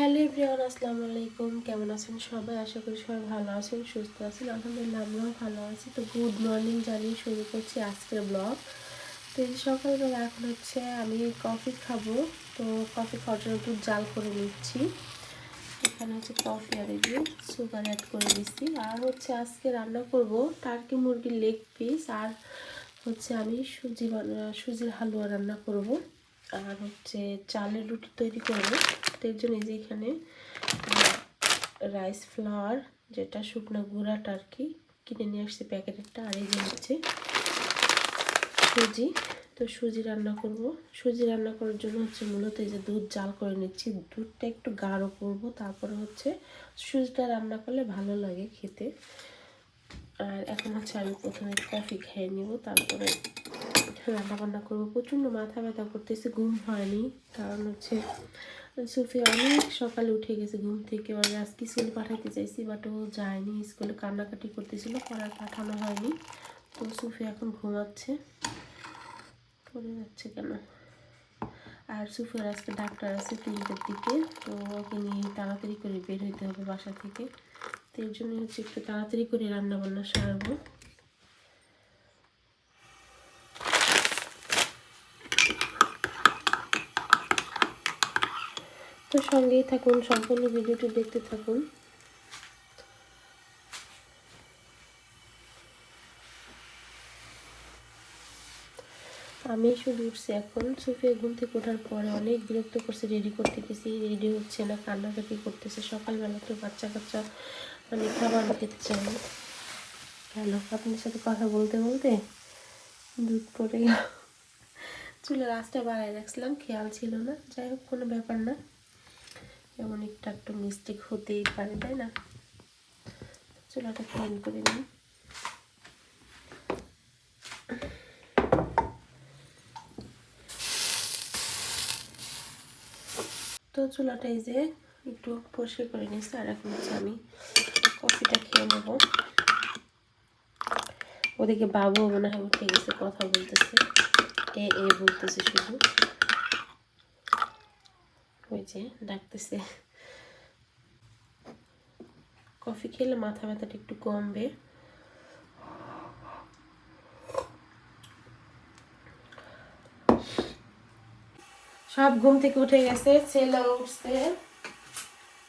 Hello everyone, আসসালামু আলাইকুম। কেমন আছেন সবাই? আশা করি সবাই ভালো আছেন, সুস্থ আছেন। আলহামদুলিল্লাহ, আমরাও ভালো আছি। তো গুড মর্নিং জানিয়ে শুরু করছি আজকের ব্লগ তো সকালবেলা এখন হচ্ছে আমি কফি খাব। তো কফি খাওয়ার জন্য দুধ জাল করে নিচ্ছি। এখানে হচ্ছে কফি আর দিয়ে সুগার অ্যাড করে দিচ্ছি আর হচ্ছে আজকে রান্না করব টার্কি মুরগির লেগ পিস আর হচ্ছে আমি সুজি সুজির হালুয়া রান্না করব। আর হচ্ছে চালের রুটি তৈরি করব। এর জন্য এই যে এখানে রাইস ফ্লাওয়ার যেটা শুকনো গুঁড়াটা আর কি, কিনে নিয়ে আসছি প্যাকেটেরটা, আর এই যে হচ্ছে সুজি। তো সুজি রান্না করব। সুজি রান্না করার জন্য হচ্ছে মূলত এই যে দুধ জাল করে নিচ্ছি। দুধটা একটু গাঢ় করব, তারপরে হচ্ছে সুজিটা রান্না করলে ভালো লাগে খেতে। আর এখন হচ্ছে আমি প্রথমে কফি খেয়ে নিব, তারপরে রান্না বান্না করব। প্রচণ্ড মাথা ব্যথা করতেছে, ঘুম হয়নি। কারণ হচ্ছে, সুফি অনেক সকালে উঠে গেছে ঘুম থেকে। ওর আজকে স্কুলে পাঠাতে চাইছি বাট ও যায়নি। স্কুলে কান্নাকাটি করতেছিল, পড়ার পাঠানো হয়নি। তো সুফি এখন ঘুমাচ্ছে। পড়ে যাচ্ছে কেন? আর সুফির আজকে ডাক্তার আছে তিনটের দিকে, তো ওকে নিয়ে তাড়াতাড়ি করে বের হইতে হবে বাসা থেকে। তো এর জন্য হচ্ছে একটু তাড়াতাড়ি করে রান্না বান্না সারবো। সঙ্গেই থাকুন, সম্পূর্ণ ভিডিওটি দেখতে থাকুন। আমি শুধু উঠছি এখন, সুফিয়া ঘুম থেকে ওঠার পরে অনেক বিরক্ত করছে, রেডি করতে গেছি, রেডি হচ্ছে না, কান্নাকাটি করতেছে। সকালবেলা তো বাচ্চা কাচ্চা মানে খাবার খেতে চায় না। হ্যালো আপনার সাথে কথা বলতে বলতে দুধ পড়ে চুলের আঁচটা বাড়ায় রাখছিলাম, খেয়াল ছিল না। যাই হোক, কোনো ব্যাপার না। এমন একটা একটু মিস্টেক হতেই পারে, তাই না? চুলাটা ক্লিন করে নিই। তো চুলাটা এই যে একটু পরিষ্কার করে নিচ্ছি আর এখন হচ্ছে আমি কফিটা খেয়ে নেব। ওদিকে বাবু মনে হয় উঠে গেছে, কথা বলতেছে। এ এ বলতেছে শুধু। ওই যে ডাকতেছে। কফি খেলে মাথা ব্যথাটা একটু কমবে। সব ঘুম থেকে উঠে গেছে, ছেলে উঠছে।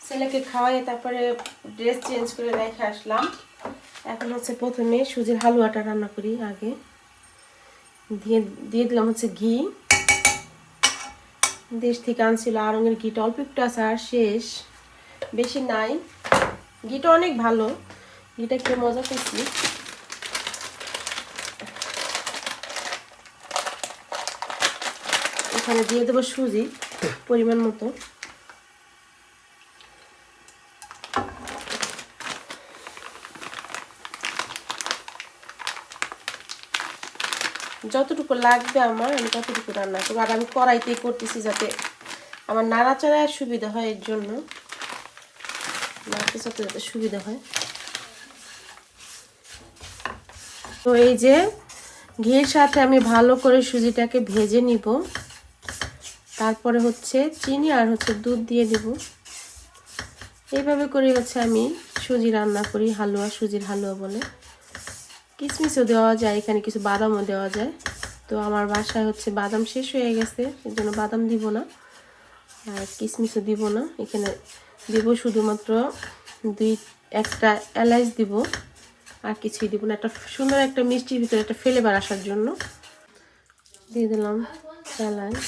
ছেলেকে খাওয়াই তারপরে ড্রেস চেঞ্জ করে রেখে আসলাম। এখন হচ্ছে প্রথমে সুজির হালুয়াটা রান্না করি আগে। দিয়ে দিয়ে দিলাম হচ্ছে ঘি। দেশ থেকে আনছিল। আরঙের গিট অল্প একটু আছে, আর শেষ। বেশি নাই। ঘিটা অনেক ভালো। গিটা একটু মজা করছি। এখানে দিয়ে দেবো সুজি, পরিমাণ মতো। যতটুকু লাগবে আমার, আমি ততটুকু রান্না করব। আর আমি কড়াইতেই করতেছি যাতে আমার নাড়াচাড়ায় সুবিধা হয় এর জন্য। নাড়তে চাতে যাতে সুবিধা হয়। তো এই যে ঘির সাথে আমি ভালো করে সুজিটাকে ভেজে নিব। তারপরে হচ্ছে চিনি আর হচ্ছে দুধ দিয়ে দিব। এইভাবে করে হচ্ছে আমি সুজি রান্না করি, হালুয়া, সুজির হালুয়া বলে। কিশমিশও দেওয়া যায়, এখানে কিছু বাদামও দেওয়া যায়। তো আমার বাসায় হচ্ছে বাদাম শেষ হয়ে গেছে এর জন্য বাদাম দিব না, আর কিশমিশও দিব না। এখানে দিব শুধুমাত্র দুই, একটা এলাইচ দিব, আর কিছুই দিব না। একটা সুন্দর একটা মিষ্টির ভিতরে একটা ফ্লেভার আসার জন্য দিয়ে দিলাম এলাচ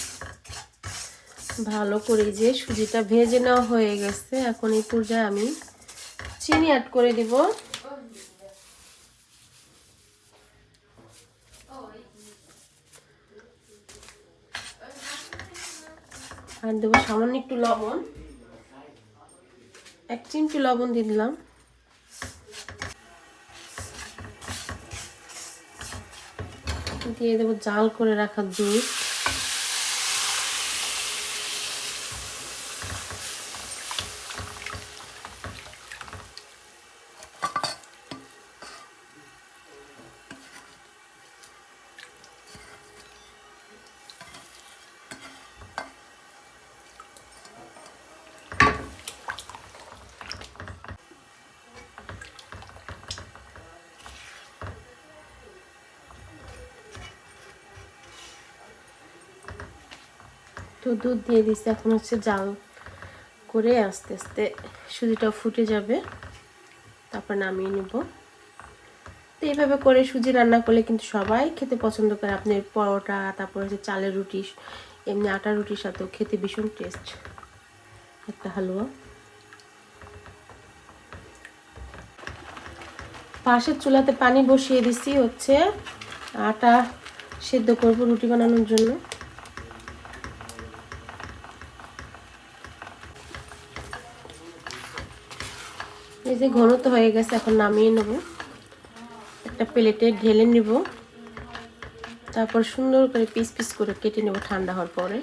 ভালো করে যে সুজিটা ভেজে নেওয়া হয়ে গেছে, এখন এই পর্যায়ে আমি চিনি অ্যাড করে দিব। আর দেবো সামান্য একটু লবণ। এক চিমটি লবণ দিয়ে দিলাম। দিয়ে দেবো জাল করে রাখা দুধ। তো দুধ দিয়ে দিচ্ছি এখন হচ্ছে জাল করে আস্তে আস্তে সুজিটা ফুটে যাবে। তারপর নামিয়ে নেব। তো এইভাবে করে সুজি রান্না করলে কিন্তু সবাই খেতে পছন্দ করে। আপনি পরোটা, তারপর হচ্ছে চালের রুটি, এমনি আটা রুটির সাথেও খেতে ভীষণ টেস্ট একটা হালুয়া। পাশের চুলাতে পানি বসিয়ে দিছি হচ্ছে আটা সেদ্ধ করব রুটি বানানোর জন্য। এই যে ঘন তো হয়ে গেছে, এখন নামিয়ে নেব। একটা প্লেটে ঢেলে নেব। তারপর সুন্দর করে পিস পিস করে কেটে নেব ঠান্ডা হওয়ার পরে।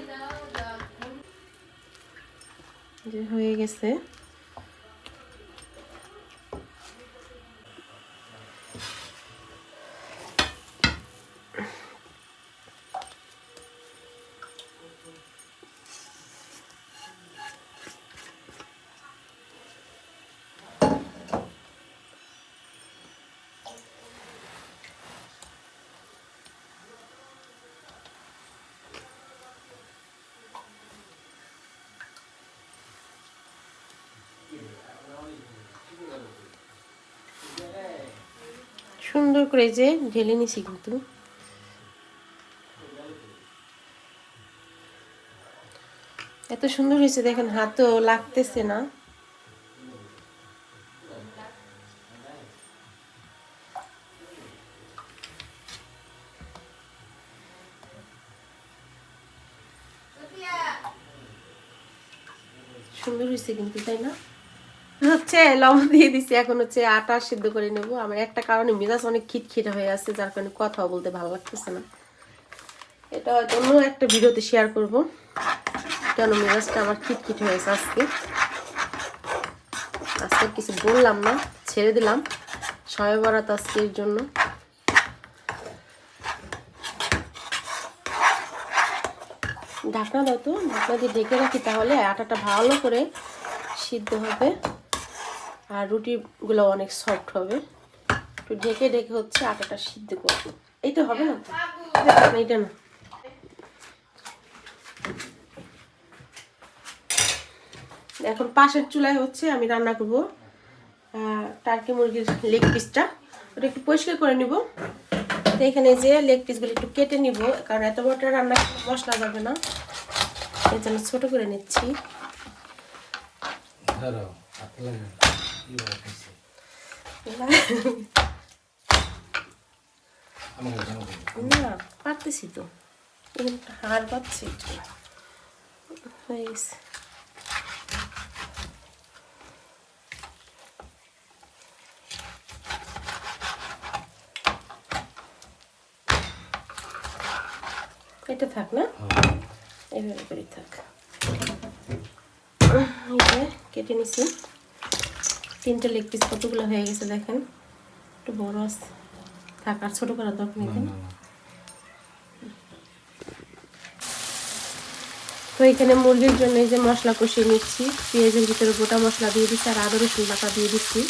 যে হয়ে গেছে। সুন্দর করে যে ঢেলে নিছি কিন্তু। এত সুন্দর হয়েছে, দেখেন, হাতও লাগতেছে না। সুন্দর হয়েছে কিন্তু, তাই না? লবণ দিয়ে দিছি, এখন হচ্ছে আটা সিদ্ধ করে নেব। আমার একটা কারণে মেজাজ অনেক খিটখিটে হয়ে আছে, যার কারণে কথাও বলতে ভালো লাগতেছে না। এটা হয়তো অন্য একটা ভিডিওতে শেয়ার করব, কেন মেজাজটা আমার খিটখিট হয়েছে আজকে। আজকে কিছু বললাম না, ছেড়ে দিলাম। সবাই বরাত আজকের জন্য। ঢাকনা দাও তো, ঢাকনা দিয়ে ঢেকে রাখি তাহলে আটাটা ভালো করে সিদ্ধ হবে। আর রুটিগুলো অনেক সফট হবে। একটু ঢেকে ঢেকে হচ্ছে আটাটা সিদ্ধ করব। তো হবে না? এইটা না। এখন পাশের চুলায় হচ্ছে আমি রান্না করব টার্কি মুরগির লেগ পিসটা ওটা একটু পরিষ্কার করে নিব। তো এখানে যে লেগ পিসগুলো একটু কেটে নিব, কারণ এত বড়টা রান্না মশলা যাবে না। এই জন্য ছোটো করে নিচ্ছি। ধরো আপনার কি বলতেছে আমাকে জানাবেন না পারতেছি তো এখানে একটা হাড় পাচ্ছি একটু। হয়ে গেছে এটা থাক না এইভাবে করে থাক এই যে কেটে নিছি তিনটে লেগ পিস কতগুলো হয়ে গেছে দেখেন? একটু বড় আছে। থাক আর ছোটো করার দরকার নেই তো এখানে মুরগির জন্য এই যে মশলা কষিয়ে নিচ্ছি। পেঁয়াজের ভিতরে গোটা মশলা দিয়ে দিচ্ছি আর আদা রসুন বাটা দিয়ে দিচ্ছি।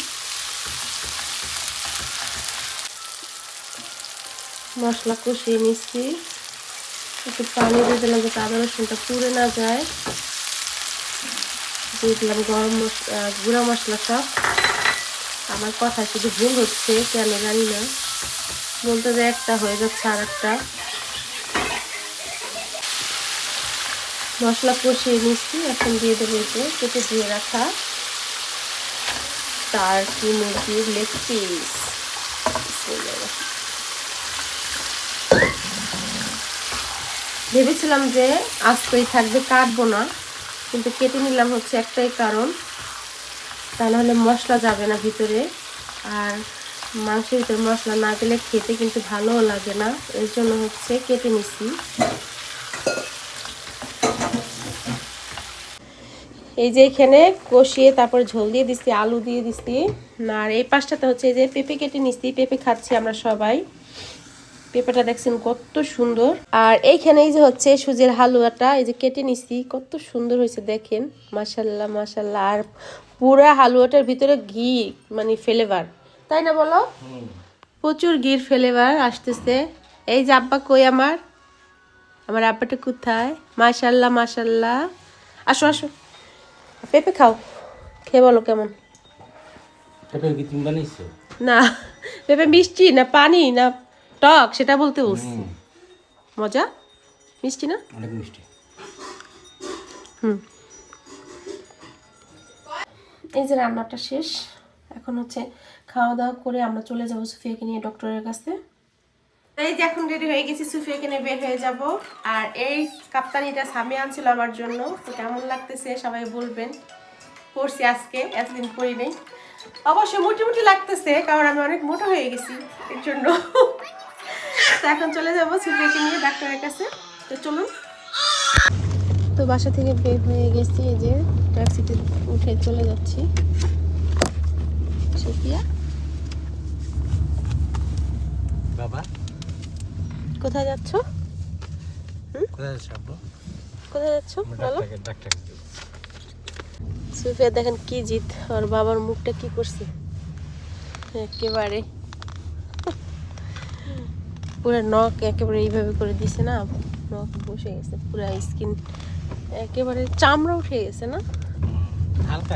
মশলা কষিয়ে নিচ্ছি। একটু পানি দিয়ে দিলাম যাতে আদা রসুনটা পুড়ে না যায়। দিয়ে দিলাম গরম মশলা গুঁড়া মশলা সব। আমার কথা শুধু ভুল হচ্ছে, কেন জানি না। বলতে যে একটা হয়ে যাচ্ছে আর একটা মশলা কষিয়ে নিচ্ছি, এখন দিয়ে দেবো যে কেটে দিয়ে রাখা। তার কি মুরগির লেগ পিস। ভেবেছিলাম যে আজকেই থাকবে, কাটবো না। কিন্তু কেটে নিলাম হচ্ছে একটাই কারণ। তা নাহলে মশলা যাবে না ভিতরে। আর মাংসের ভিতরে মশলা না গেলে খেতে কিন্তু ভালোও লাগে না। এর জন্য হচ্ছে কেটে নিছি। এই যে এখানে কষিয়ে তারপর ঝোল দিয়ে দিছি, আলু দিয়ে দিছি। আর এই পাশটাতে হচ্ছে এই যে পেঁপে কেটে নিছি, পেঁপে খাচ্ছি আমরা সবাই। পেঁপেটা দেখছেন কত সুন্দর। আর এইখানে এই যে হচ্ছে সুজির হালুয়াটা এই যে কেটে নিছি কত সুন্দর হয়েছে দেখেন। মাসাল্লাহ মাসাল্লাহ আর পুরা হালুয়াটার ভিতরে ঘি মানে ফ্লেভার তাই না বলো? প্রচুর ঘির ফ্লেভার আসতেছে। এই যে আব্বা কই আমার? আমার আব্বাটা কোথায়? মাশাল্লাহ মাশাল্লাহ। আসো আসো। পেঁপে খাও। খেয়ে বলো কেমন? পেঁপের কি তুমি বানাইছো? না পেঁপে মিষ্টি না পানি না টক সেটা বলতে বলছি মজা? মিষ্টি না? অনেক মিষ্টি। হুম। এই যে রান্নাটা শেষ। এখন হচ্ছে খাওয়া দাওয়া করে আমরা চলে যাব সুফিয়াকে নিয়ে ডক্টরের কাছে। এই যে এখন রেডি হয়ে গেছি সুফিয়াকে নিয়ে বের হয়ে যাব। আর এই কাপ্তানিটা স্বামী আনছিল আমার জন্য। তো কেমন লাগতেছে সবাই বলবেন। পরছি আজকে এতদিন পরি নেই। অবশ্যই মুটি মুটি লাগতেছে কারণ আমি অনেক মোটা হয়ে গেছি এর জন্য। তো এখন চলে যাব সুফিয়াকে নিয়ে ডাক্তারের কাছে। তো চলুন। তো বাসা থেকে বের হয়ে গেছি এই যে ট্যাক্সিতে উঠে চলে যাচ্ছি। সুফিয়া বাবা? কোথায় যাচ্ছ? কোথায় যাচ্ছ কোথায় যাচ্ছ? বলো। সুফিয়া দেখেন কি জিত। ওর বাবার মুখটা কি করছে? একেবারে। পুরো নখ একেবারে এইভাবে করে দিছে না নখ বসে গেছে পুরো স্কিন একেবারে চামড়া উঠে গেছে না? হালকা।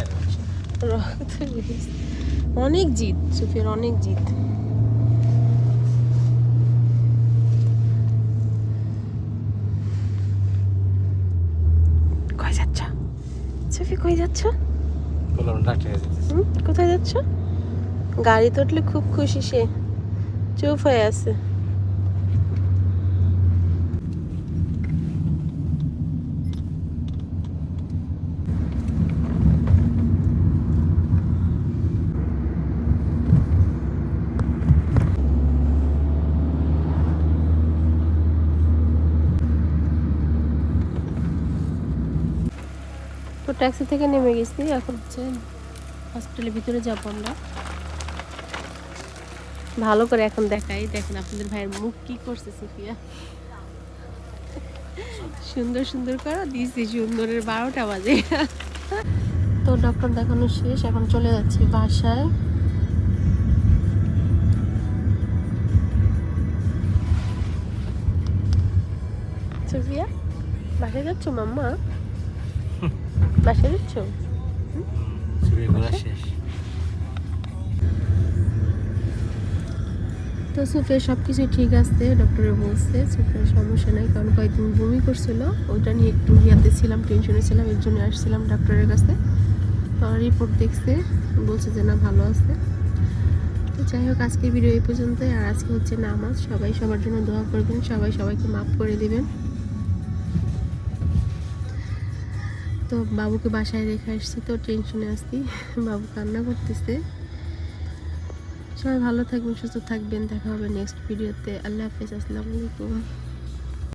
রক্ত। অনেক জিত সুফিয়ার অনেক জিত কই যাচ্ছ? সুফি কই যাচ্ছ? বললাম ডাক্তারকে যেতেছি। হুম? কোথায় যাচ্ছ? গাড়িতে উঠলে খুব খুশি সে। চুপ হয়ে আছে। তো ট্যাক্সি থেকে নেমে গেছি, এখন হচ্ছে হসপিটালের ভিতরে যাব আমরা। ভালো করে এখন দেখাই, দেখেন আপনাদের ভাইয়ের মুখ কি করছে, সুফিয়া। সুন্দর সুন্দর করে দিয়েছি সুন্দরের বারোটা বাজে। তো ডক্টর দেখানো শেষ, এখন চলে যাচ্ছি বাসায়। সুফিয়া, বাসায় যাচ্ছ মাম্মা? ঘোরা শেষ। তো সুফের সব কিছু ঠিক আছে ডক্টরে বলছে সুফের সমস্যা নাই কারণ কয়েকদিন বমি করছিল ওইটা নিয়ে একটু ইয়াতে ছিলাম টেনশনে ছিলাম এর জন্য আসছিলাম ডক্টরের কাছে। রিপোর্ট দেখছে বলছে যে না ভালো আছে। তো যাই হোক আজকের ভিডিও এই পর্যন্তই আর আজকে হচ্ছে নামাজ সবাই সবার জন্য দোয়া করবেন সবাই সবাইকে মাফ করে দিবেন। তো বাবুকে বাসায় রেখে আসছি তো টেনশনে আসছি বাবু কান্না করতেছে। সবাই ভালো থাকবেন, সুস্থ থাকবেন। দেখা হবে নেক্সট ভিডিওতে আল্লাহ হাফিজ, আসসালামু আলাইকুম।